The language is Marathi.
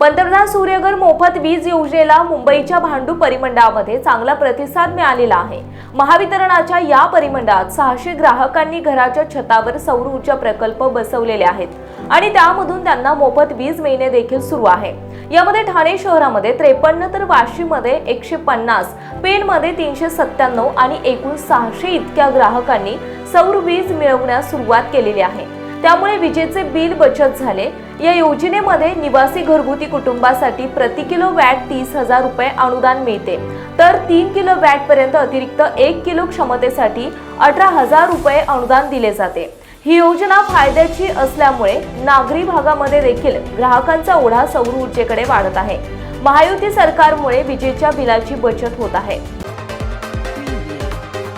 पंतप्रधान सूर्यघर मोफत वीज योजनेला मुंबईच्या भांडू परिमंडळामध्ये चांगला प्रतिसाद मिळालेला आहे. महावितरणाच्या या परिमंडळात सहाशे ग्राहकांनी घराच्या छतावर सौर ऊर्जा प्रकल्प बसवलेले आहेत आणि त्यामधून त्यांना मोफत वीज मिळणे देखील सुरू आहे. यामध्ये ठाणे शहरामध्ये त्रेपन्न तर वाशीमध्ये एकशे पन्नास पेणमध्ये तीनशे सत्त्याण्णव आणि एकूण सहाशे इतक्या ग्राहकांनी सौर वीज मिळवण्यास सुरुवात केलेली आहे. त्यामुळे विजेचे बिल बचत झाले. या योजनेमध्ये निवासी घरगुती कुटुंबासाठी प्रति किलो वॅट तीस हजार रुपये अनुदान मिळते. तर तीन किलो वॅट पर्यंत अतिरिक्त एक किलो क्षमतेसाठी अठरा हजार रुपये अनुदान दिले जाते. ही योजना फायद्याची असल्यामुळे नागरी भागामध्ये देखील ग्राहकांचा ओढा सौर ऊर्जेकडे वाढत आहे. महायुती सरकारमुळे विजेच्या बिलाची बचत होत आहे.